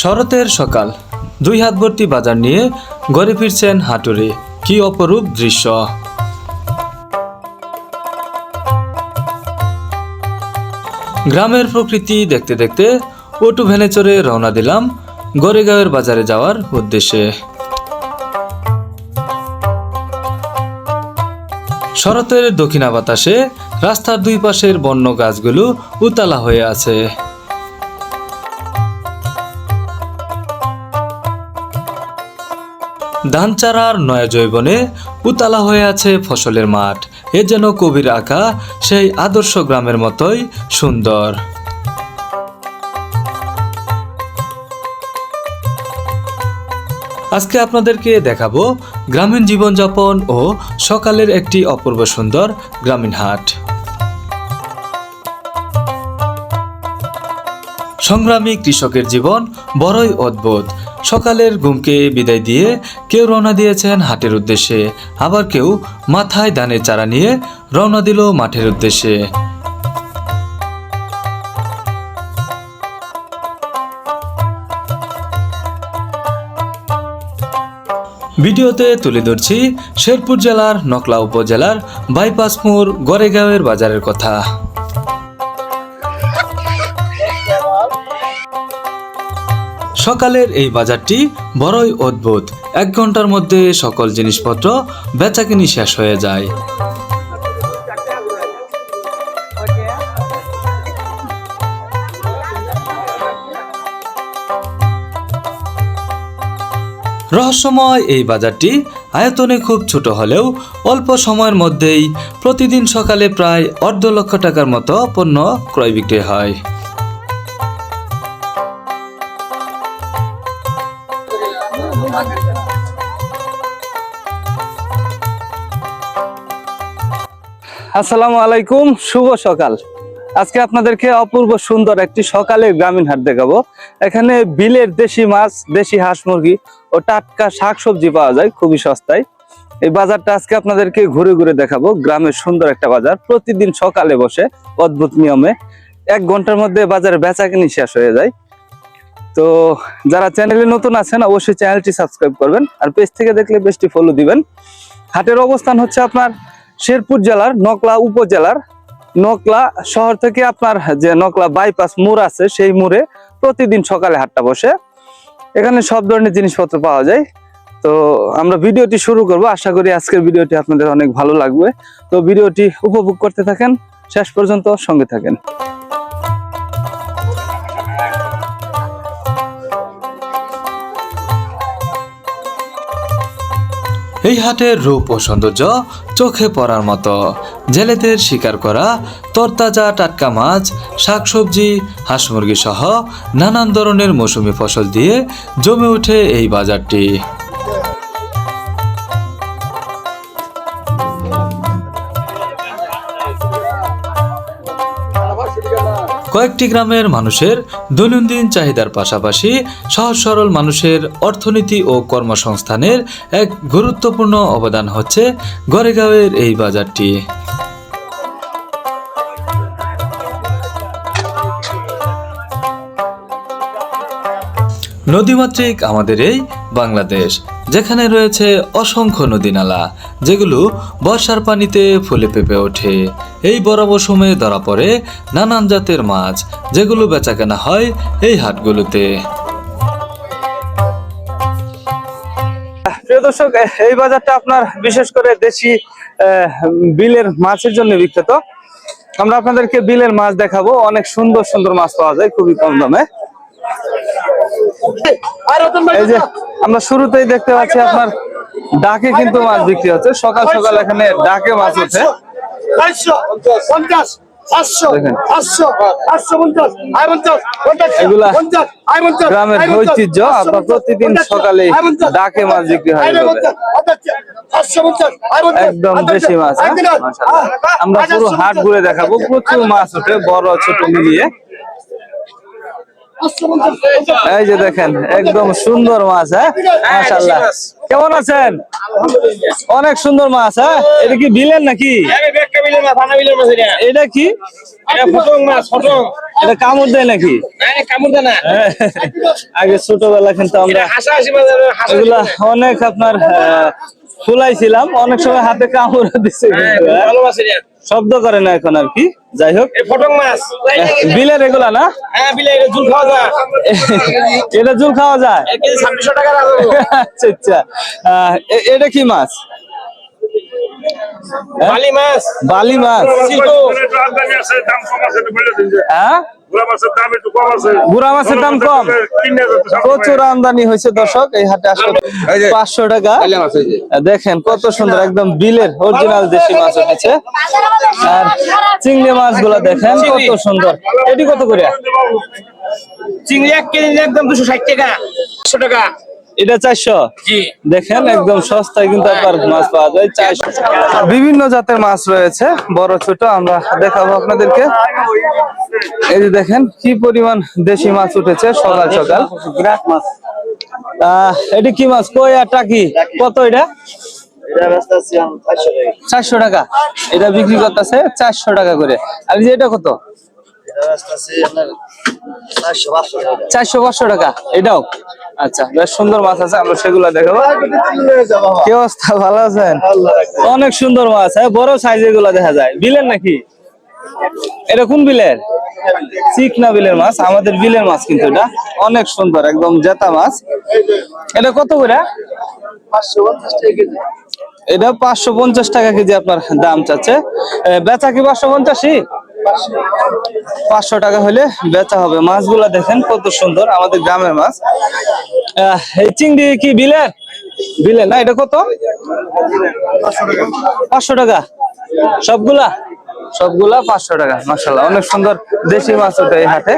শরতের সকাল, দুই হাত ভর্তি বাজার নিয়ে ঘরে ফিরছেন হাটুরে। কি অপরূপ দৃশ্য। গ্রামের প্রকৃতি দেখতে দেখতে অটো ভ্যানে চড়ে রওনা দিলাম গড়েগাঁওয়ের বাজারে যাওয়ার উদ্দেশ্যে। শরতের দক্ষিণা বাতাসে রাস্তার দুই পাশের বন্য গাছগুলো উতালা হয়ে আছে। ধান চারার নয়া জৈবনে উতালা হয়ে আছে ফসলের মাঠ। এ যেন কবির আঁকা সেই আদর্শ গ্রামের মতোই সুন্দর। আজকে আপনাদেরকে দেখাবো গ্রামীণ জীবনযাপন ও সকালের একটি অপূর্ব সুন্দর গ্রামীণ হাট। সংগ্রামী কৃষকের জীবন বড়ই অদ্ভুত। সকালের ঘুমকে বিদায় দিয়ে কেউ রওনা দিয়েছেন হাটের উদ্দেশ্যে। আবার কেউ মাথায় ধানের চারা নিয়ে রওনা দিল মাঠের উদ্দেশ্যে। ভিডিওতে তুলে ধরছি শেরপুর জেলার নকলা উপজেলার বাইপাস মোড় গড়েগাঁওয়ের বাজারের কথা। সকালের এই বাজারটি বড়ই অদ্ভুত। এক ঘণ্টার মধ্যে সকল জিনিসপত্র বেচাকিনি শেষ হয়ে যায়। রহস্যময় এই বাজারটি আয়তনে খুব ছোট হলেও অল্প সময়ের মধ্যেই প্রতিদিন সকালে প্রায় অর্ধ লক্ষ টাকার মতো পণ্য ক্রয় বিক্রি হয়। আসসালামু আলাইকুম, শুভ সকাল। আজকে আপনাদেরকে অপূর্ব সুন্দর একটি সকালে গ্রামীণ হাট দেখাবো। এখানে বিলের দেশি মাছ, দেশি হাঁস মুরগি ও টাটকা শাকসবজি পাওয়া যায়, খুবই সস্তায়। এই বাজারটা আজকে আপনাদেরকে ঘুরে ঘুরে দেখাবো, গ্রামের সুন্দর একটা বাজার। প্রতিদিন সকালে বসে অদ্ভুত নিয়মে এক ঘণ্টার মধ্যে বাজারে বেচা কিনি শেষ হয়ে যায়। তো যারা চ্যানেলে নতুন আছেন, অবশ্যই চ্যানেলটি সাবস্ক্রাইব করবেন আর পেজ থেকে দেখলে বেশটি ফলো দিবেন। হাটের অবস্থান হচ্ছে আপনার শেরপুর জেলার নকলা উপজেলার নকলা শহর থেকে আপনার যে নকলা বাইপাস মোড় আছে, সেই মোড়ে প্রতিদিন সকালে হাটটা বসে। এখানে সব ধরনের জিনিসপত্র পাওয়া যায়। তো আমরা ভিডিওটি শুরু করব। আশা করি আজকের ভিডিওটি আপনাদের অনেক ভালো লাগবে। তো ভিডিওটি উপভোগ করতে থাকেন। শেষ পর্যন্ত সঙ্গে থাকেন। এই হাটের রূপ ও সৌন্দর্য চোখে পড়ার মতো। জেলেদের শিকার করা, তরতাজা টাটকা মাছ, শাকসবজি, হাঁস মুরগি সহ নানান ধরনের মৌসুমি ফসল দিয়ে জমে ওঠে এই বাজারটি। কয়েকটি গ্রামের মানুষের দৈনন্দিন চাহিদার পাশাপাশি সহজ সরল মানুষের অর্থনীতি ও কর্মসংস্থানের এক গুরুত্বপূর্ণ অবদান হচ্ছে গড়েগাঁওয়ের এই বাজারটি। নদীমাতৃক আমাদের এই বাংলাদেশ, যেখানে রয়েছে অসংখ্য নদীনালা, যেগুলো বর্ষার পানিতে ফুলে পেঁপে ওঠে। এই বড় মৌসুমে ধরা পড়ে নানান জাতের মাছ, যেগুলো বেচাকেনা হয় এই হাটগুলোতে। প্রিয় দর্শক, এই বাজারটা আপনার বিশেষ করে দেশি বিলের মাছের জন্য বিখ্যাত। আমরা আপনাদেরকে বিলের মাছ দেখাবো। অনেক সুন্দর সুন্দর মাছ পাওয়া যায়, খুবই কম দামে। এই যে আমরা শুরুতেই দেখতে পাচ্ছি আপনার ডাকে কিন্তু মাছ বিক্রি হচ্ছে। সকাল সকাল এখানে ডাকে মাছ হচ্ছে গ্রামের ঐতিহ্য আপনার প্রতিদিন সকালে ডাকে মাছ বিক্রি হয় একদম দেশি মাছ হ্যাঁ? আমরা পুরো হাট ঘুরে দেখাবো। প্রচুর মাছ ওঠে বড় ছোট মিলিয়ে। এই যে দেখেন একদম সুন্দর মাছ হ্যাঁ? মাশাআল্লাহ। কেমন আছেন? অনেক সুন্দর মাছ হ্যাঁ? এটা কি বিলেন নাকি? এটা কি? এটা কামড় দেয় নাকি? হ্যাঁ, আগে ছোটবেলা কিন্তু আমরা এগুলা অনেক আপনার আহ, ফুলাইছিলাম। অনেক সময় হাতে কামড় দিচ্ছে হ্যাঁ? শব্দ করে না এখন আর কি। যাই হোক। বিলের এগুলা না? এটা জুল খাওয়া যায়। আচ্ছা আচ্ছা। আহ, এটা কি মাছ? বালি মাছ। বালি মাছ। হ্যাঁ? মাছের দাম কম। প্রচুর আমদানি হয়েছে দর্শক এই হাটে আসলে পাঁচশো টাকা। দেখেন কত সুন্দর একদম বিলের অরিজিনাল দেশি মাছ উঠেছে। আর চিংড়ি মাছ মাছগুলো দেখেন কত সুন্দর। এটি কত করে? চিংড়ি এক কেজি একদম দুশো ষাট টাকা। একশো টাকা। এটা চারশো? দেখেন একদম সস্তায় কিন্তু আপনার মাছ পাওয়া যায় চারশো। বিভিন্ন জাতের মাছ রয়েছে বড় ছোট আমরা দেখাবো আপনাদেরকে। এই যে দেখেন কি পরিমাণ দেশি মাছ উঠেছে সকাল সকাল। আহ এটি কি মাছ? কই আর টাকি কত এটা? চারশো টাকা। এটা বিক্রি করতেছে চারশো টাকা করে। আর এই যে এটা কত? চারশো পাঁচশো টাকা। এটাও? আচ্ছা বেশ সুন্দর মাছ আছে, আমরা সেগুলো দেখাবো। কি অবস্থা, ভালো আছেন? অনেক সুন্দর মাছ হ্যাঁ বড় সাইজ এগুলো দেখা যায়। বিলের নাকি? এটা কোন বিলের? চিকনা বিলের মাছ, আমাদের বিলের মাছ কিন্তু এটা। অনেক সুন্দর, একদম জেতা মাছ। এটা কত করে? এটা পাঁচশো পঞ্চাশ টাকা কেজি আপনার দাম চাচ্ছে। বেচা কি পাঁচশো পঞ্চাশই? পাঁচশো টাকা হলে বেচা হবে। মাছগুলা দেখেন কত সুন্দর, আমাদের গ্রামের মাছ। এই চিংড়ি কি বিলের বিলের না, এটা কত? পাঁচশো টাকা। সবগুলা? সবগুলা পাঁচশো টাকা মাসাল্লাহ অনেক সুন্দর দেশি মাছ ওঠে এই হাটে।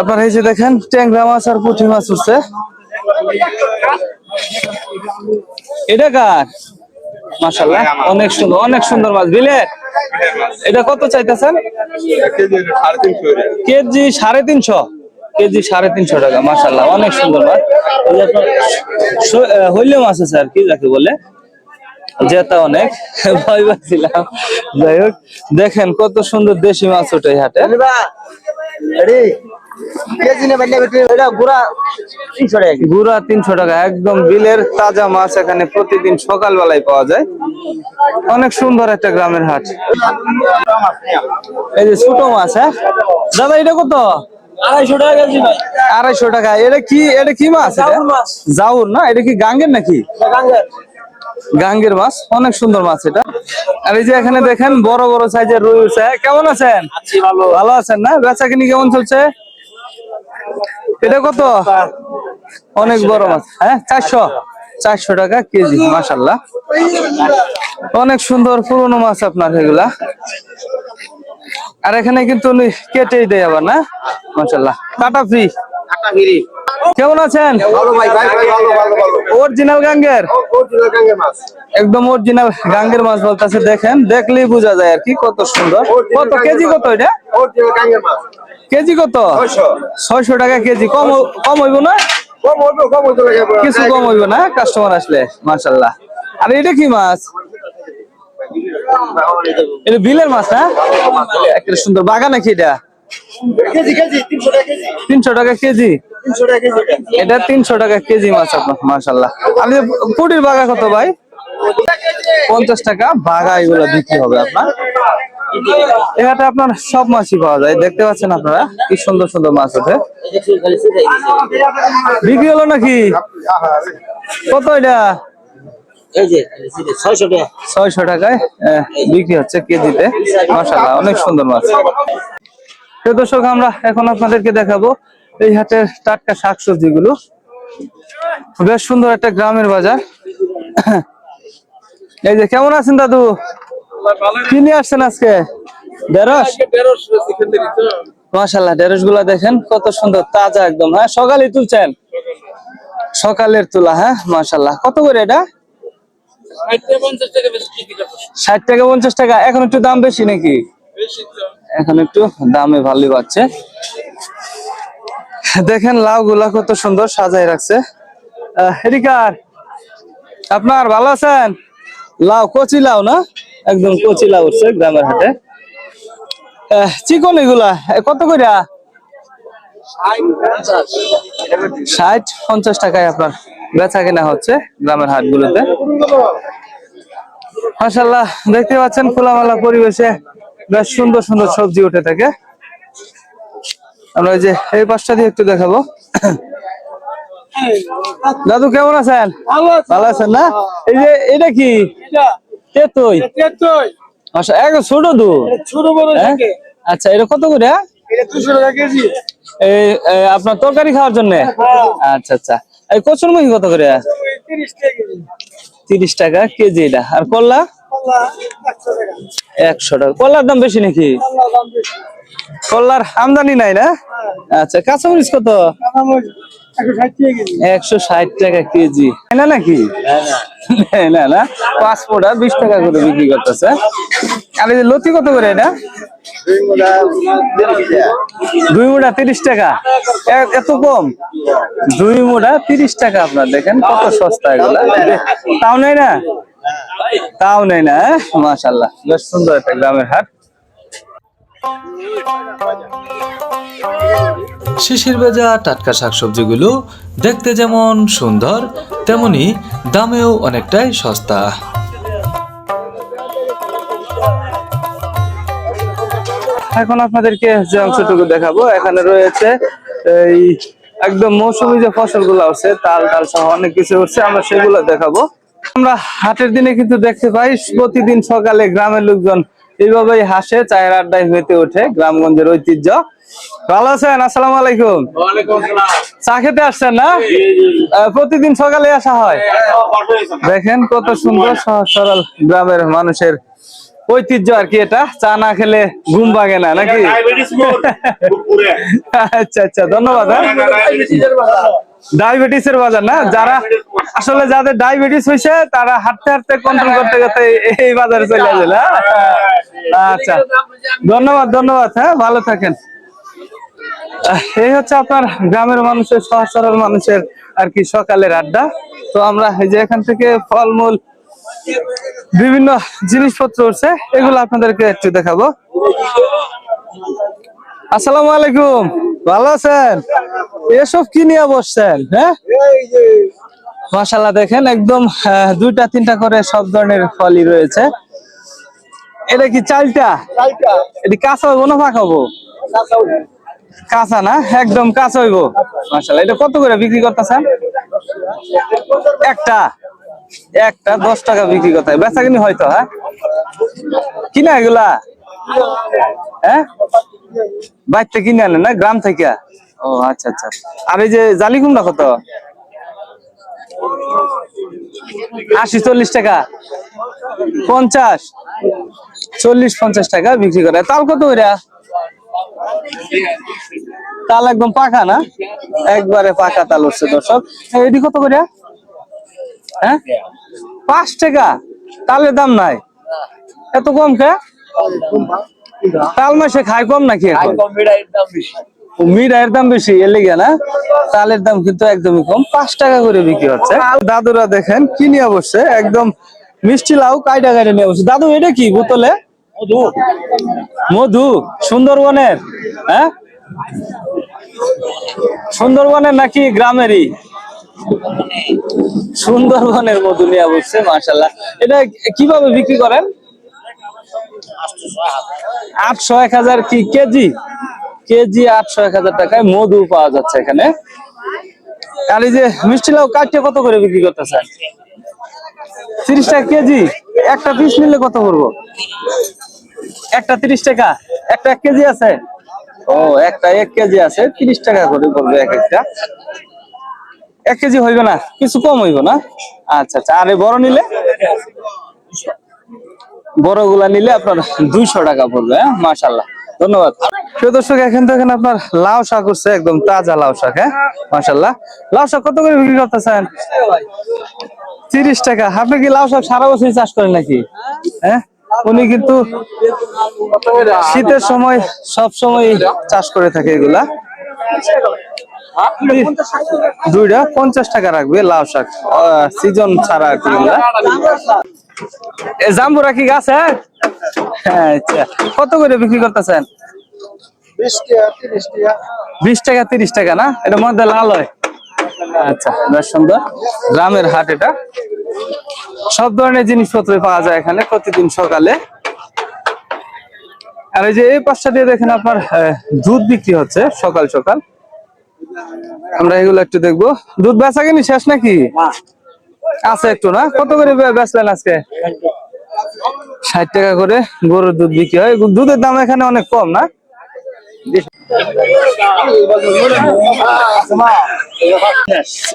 আপনার এই যে দেখেন, ট্যাংরা মাছ আর পুঁটি মাছ উঠছে এটা কার? মাসাল্লাহ অনেক সুন্দর অনেক সুন্দর মাছ। বিলের এটা কত চাইতেছেন? কেজি সাড়ে তিনশো। কেজি সাড়ে তিনশো টাকা মাসাল্লাহ অনেক সুন্দর মাছ। হইলে মাছ আছে আর কি, যাকে বলে। জেতা অনেক ভয় পাচ্ছিলাম। যাই হোক দেখেন কত সুন্দর দেশি মাছ ওঠে হাটে। গুড়া তিনশো টাকা একদম বিলের তাজা মাছ এখানে প্রতিদিন সকাল বেলায় পাওয়া যায়। অনেক সুন্দর একটা গ্রামের হাট। এই যে ছোট মাছ হ্যাঁ? দাদা এটা কত? আড়াইশো টাকা কেজি ভাই। আড়াইশো টাকা এটা কি এটা কি? মাছ। জাউর না এটা কি গাঙ্গের নাকি? গাঙ্গের মাছ অনেক সুন্দর মাছ এটা। আর এই যে এখানে দেখেন বড় বড় সাইজের রুই উঠছে কেমন আছেন? ভালো। ভালো আছেন না? বেচা কিনি কেমন চলছে? এটা কত? অনেক বড় মাছ। হ্যাঁ চারশো। চারশো টাকা কেজি মাসাল্লাহ অনেক সুন্দর পুরনো মাছ আপনার এগুলা। আর এখানে কিন্তু কেটেই দেয় আবার না? মাসাল্লাহ কাটা ফিরি। কেমন আছেন? অরিজিনাল গাঙ্গের? একদম অরিজিনাল গাঙ্গের মাছ বলতেছে দেখেন দেখলেই বোঝা যায় আর কি কত সুন্দর। কত কেজি কত এটা? কেজি কত? ছয়শো। টাকা কেজি কম কম হইব না? কিছু কম হইব না কাস্টমার আসলে মাশাল্লাহ আর এটা কি মাছ? এটা বিলের মাছ না? একটা সুন্দর বাগা নাকি এটা? তিনশো টাকা কেজি। এটা তিনশো টাকা কেজি মাছ আপনার এই যে পুটির বাগা কত ভাই? পঞ্চাশ টাকা বাগা এগুলো বিক্রি হবে আপনার। এখানে আপনার সব মাছই পাওয়া যায় দেখতে পাচ্ছেন আপনারা কি সুন্দর সুন্দর মাছ ওঠে বিক্রি হলো নাকি? কত এটা? এই ছয়শো টাকায় বিক্রি হচ্ছে কেজিতে মাসাল্লাহ অনেক সুন্দর মাছ। তো দর্শক আমরা এখন আপনাদেরকে দেখাবো এই হাটের টাটকা শাকসবজি গুলো। বেশ সুন্দর একটা গ্রামের বাজার। এই যে কেমন আছেন দাদু? কি নিয়ে আসছেন আজকে? ঢেঁড়স? মাসাল্লাহ ঢেঁড়সগুলা দেখেন কত সুন্দর তাজা একদম হ্যাঁ? সকালে তুলছেন? সকালের তোলা হ্যাঁ? মাসাল্লাহ কত করে এটা? ষাট টাকা পঞ্চাশ টাকা। এখন একটু দাম বেশি নাকি? এখন একটু দামে ভালোই পাচ্ছে দেখেন লাউ গুলা কত সুন্দর সাজাই রাখছে। আহ, এদিকার আপনার ভালো আছেন? লাউ কচি লাউ না? একদম কচি লাউ উঠছে গ্রামের হাটে। চিকন এগুলা কত কইরা? ষাট পঞ্চাশ টাকায় আপনার বেচা কেনা হচ্ছে গ্রামের হাটগুলোতে। মাসাল্লাহ দেখতে পাচ্ছেন খোলামেলা পরিবেশে বেশ সুন্দর সুন্দর সবজি উঠে থাকে। আমরা যে এই পাশটা দিয়ে একটু দেখাবো। দাদু কেমন আছেন? ভালো আছেন না? এই যে এটা কি? তেতই। আচ্ছা এক ছোট দু হ্যাঁ? আচ্ছা এটা কত করে? এই আপনার তরকারি খাওয়ার জন্য? আচ্ছা আচ্ছা। এই কচুর মুখি কত করে? তিরিশ টাকা কেজি। তিরিশ টাকা কেজি এটা। আর করলা একশো টাকা। কলার দাম বেশি নাকি? কলার আমদানি নাই না? আচ্ছা কাঁচামরিচ কত? একশো ষাট টাকা কেজি। না নাকি না না পাঁচ ফোটা বিশ টাকা করে বিক্রি করতেছে। আর এই লতি কত করে এটা? দুই মোটা তিরিশ টাকা। এ- এত কম? দুই মোটা তিরিশ টাকা আপনার দেখেন কত সস্তা এগুলা। তাও নেই না? তাও নেই না মাশাল্লাহ বেশ সুন্দর একটা গ্রামের হাট। শিশির ভেজা, টাটকা শাকসবজিগুলো দেখতে যেমন সুন্দর, তেমনি দামেও অনেকটাই সস্তা। এখন আপনাদেরকে যে অংশটুকু দেখাবো, এখানে রয়েছে এই একদম মৌসুমী যে ফসলগুলো আছে, তাল তাল সহ অনেক কিছু হচ্ছে, আমরা সেগুলো দেখাবো। আমরা হাটের দিনে কিন্তু দেখতে পাই, প্রতিদিন সকালে গ্রামের লোকজন এইভাবেই হাসে চায়ের আড্ডায় মেতে ওঠে গ্রামগঞ্জের ঐতিহ্য। ভালো আছেন? আসসালামু আলাইকুম। চা খেতে আসছেন না? প্রতিদিন সকালে আসা হয়? দেখেন কত সুন্দর সহজ সরল গ্রামের মানুষের ঐতিহ্য আর কি এটা। চা না খেলে ঘুম ভাঙে না নাকি? আচ্ছা আচ্ছা ধন্যবাদ হ্যাঁ। ডায়াবেটিস এর বাজার। না? যারা আসলে যাদের ডায়াবেটিস হয়েছে তারা হাঁটতে হাঁটতে কন্ট্রোল করতে করতে এই বাজারে চলে আসে না? আচ্ছা। ধন্যবাদ ধন্যবাদ। হ্যাঁ ভালো থাকেন। এই হচ্ছে আপনার গ্রামের মানুষের সহজ সরল মানুষের আর কি সকালের আড্ডা। তো আমরা এই যে এখান থেকে ফলমূল, বিভিন্ন জিনিসপত্র উঠছে, এগুলো আপনাদেরকে একটু দেখাবো। আসসালামু আলাইকুম। ভালো আছেন? এসব কি নিয়ে বসছেন হ্যাঁ? মাশাল্লাহ দেখেন একদম দুইটা তিনটা করে সব ধরনের ফলই রয়েছে। এটা কি চালটা? এটি কাঁচা হইব না পাকাবো কাঁচা না? একদম কাঁচা হইব। মাশাল্লাহ এটা কত করে বিক্রি করতেছেন? একটা। একটা দশ টাকা বিক্রি করতে বেচা কিনি হয়তো হ্যাঁ? কিনা এগুলা? হ্যাঁ? বাইর কিনে আনে না? গ্রাম থেকে? ও আচ্ছা আচ্ছা। আর এই যে জালি কুমড়া কত? আশি চল্লিশ টাকা। পঞ্চাশ। চল্লিশ, পঞ্চাশ টাকা বিক্রি করে। তাল কত ওইরা? তাল একদম পাকা না? একবারে পাকা তাল উঠছে দর্শক। এটি কত করে? হ্যাঁ? পাঁচ টাকা। তালের দাম নাই। এত কম কে? তাল মাসে খায় কম নাকি এখন? ও, মিঠাইয়ের দাম বেশি এর লেগে না? তালের দাম কিন্তু একদমই কম পাঁচ টাকা করে বিক্রি হচ্ছে। দাদুরা দেখেন কি নিয়ে বসছে? একদম মিষ্টি লাউ কাইটা কাইটা নিয়ে বসছে। দাদু এটা কি বোতলে? মধু। সুন্দরবনের হ্যাঁ? সুন্দরবনের নাকি গ্রামেরই? সুন্দরবনের মধু নিয়ে বসছে মার্শাল্লাহ এটা কীভাবে বিক্রি করেন? আটশো এক হাজার কি কেজি? কেজি আটশো এক হাজার টাকায় মধু পাওয়া যাচ্ছে এখানে। আর এই যে মিষ্টি লাউ কাটতে কত করে বিক্রি করতেছেন? তিরিশ টাকা কেজি? একটা পিস নিলে কত করব? একটা তিরিশ টাকা? একটা এক কেজি আছে? ও, একটা এক কেজি আছে, তিরিশ টাকা করে পড়বে এক একটা। এক কেজি হইবে না, কিছু কম হইব না? আচ্ছা আচ্ছা আরে বড় নিলে? বড়গুলা নিলে আপনার দুইশো টাকা পড়বে হ্যাঁ? মাশাল্লাহ ধন্যবাদ। প্রিয় দর্শক, এখান থেকে আপনার লাউ শাক উঠছে, একদম তাজা লাউ শাক হ্যাঁ? মাশাল্লাহ লাউ শাক কত করে বিক্রি করতেছেন? তিরিশ টাকা। আপনি কি লাউ শাক সারা বছর চাষ করেন নাকি? হ্যাঁ? উনি কিন্তু শীতের সময় সব সময় চাষ করে থাকে এগুলা। দুইটা পঞ্চাশ টাকা রাখবে লাউ শাক সিজন ছাড়া আর কি এগুলা। জাম্বুরা কি গাছ হ্যাঁ? আচ্ছা। কত করে বিক্রি করতেছেন? বিশ টাকা তিরিশ টাকা। বিশ টাকা তিরিশ টাকা না? এটা মধ্যে লাল হয়। আচ্ছা বেশ সুন্দর। গ্রামের হাট এটা। সব ধরনের জিনিসপত্র পাওয়া যায় এখানে প্রতিদিন সকালে। আর এই যে এই পাশটা দিয়ে দেখেন আপনার দুধ বিক্রি হচ্ছে সকাল সকাল। আমরা এগুলো একটু দেখব। দুধ বেচা কিনি শেষ নাকি? আছে একটু না? কত করে বেচলেন আজকে? ষাট টাকা করে গরুর দুধ বিক্রি হয়। দুধের দাম এখানে অনেক কম না?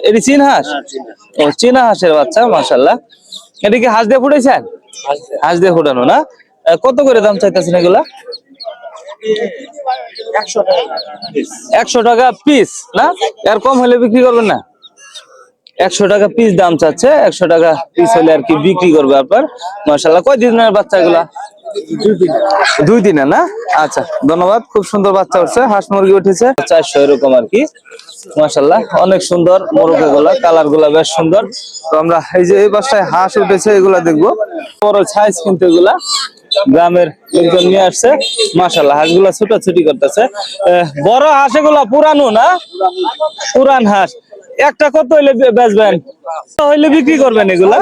এটি চীন হাঁস? ও চীনা হাঁসের বাচ্চা মাশাল্লাহ এটা কি হাঁস দিয়ে ফুটেছেন? হাঁস দিয়ে। ফুটানো না? কত করে দাম চাইতেছেন এগুলা? একশো টাকা পিস না? এর কম হলে বিক্রি করবেন না? একশো টাকা পিস দাম চাচ্ছে, একশো টাকা পিস হলে আর কি বিক্রি করবে আপনার। মার্শাল্লাহ কয় দিনের বাচ্চা এগুলা দুই দিনে না? আচ্ছা ধন্যবাদ, খুব সুন্দর বাচ্চা উঠছে হাঁস মুরগি উঠেছে। চারশো এরকম আর কি। মাসাল্লাহ অনেক সুন্দর মোরগগুলা কালারগুলা বেশ সুন্দর। তো আমরা এই যে এই বাসায় হাঁস উঠেছে, এগুলা দেখব। বড় সাইজ কিন্তু এগুলা। গ্রামের লোকজন নিয়ে আসছে। মাসাল্লাহ হাঁসগুলা ছুটাছুটি করতেছে। বড় হাঁস এগুলা পুরানো না? পুরান হাঁস। একটা কত হইলে বেচবেন? হইলে বিক্রি করবেন এগুলা?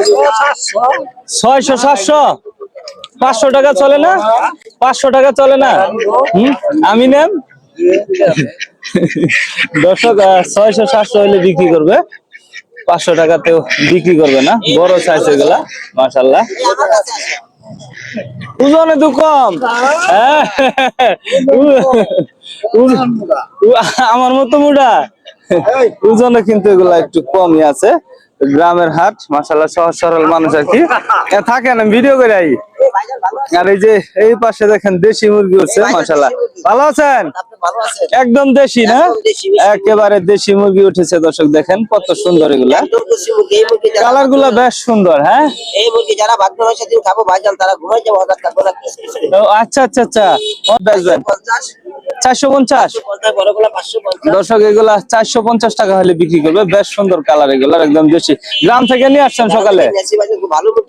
ছয়শো, সাতশো? পাঁচশো টাকা চলে না? পাঁচশো টাকা চলে না? আমি নেন দর্শক ছয়শো, সাতশো হইলে বিক্রি করবে। পাঁচশো টাকাতেও বিক্রি করবে না? বড় সাইজ এগুলা মাসাল্লাহ ওজনে তো কম। হ্যাঁ। আমার মতো মুডা। ওজনে কিন্তু এগুলা একটু কমই আছে। গ্রামের হাট মাসাল্লাহ সহজ সরল মানুষ আর কি। থাকেন ভিডিও করে আই। আর এই যে এই পাশে দেখেন দেশি মুরগি হচ্ছে মাসাল্লাহ ভালো আছেন? একদম দেশি না? একেবারে দেশি মুরগি উঠেছে দর্শক দেখেন কত সুন্দর এগুলা। কালারগুলা বেশ সুন্দর হ্যাঁ? এই মুরগি যারা ভাগ্য খাব ভাইজান তারা ঘুমাই যাব আচ্ছা আচ্ছা আচ্ছা। বিক্রি করবে। বেশ সুন্দর কালার এগুলা, একদম দেশি। গ্রাম থেকে নিয়ে আসছেন সকালে।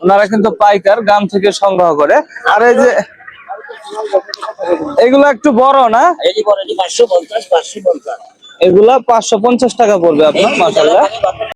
ওনারা কিন্তু পাইকার, গ্রাম থেকে সংগ্রহ করে। আর এই যে এগুলা একটু বড় না? এগুলা পাঁচশো পঞ্চাশ টাকা পড়বে আপনার মাসাল্লাহ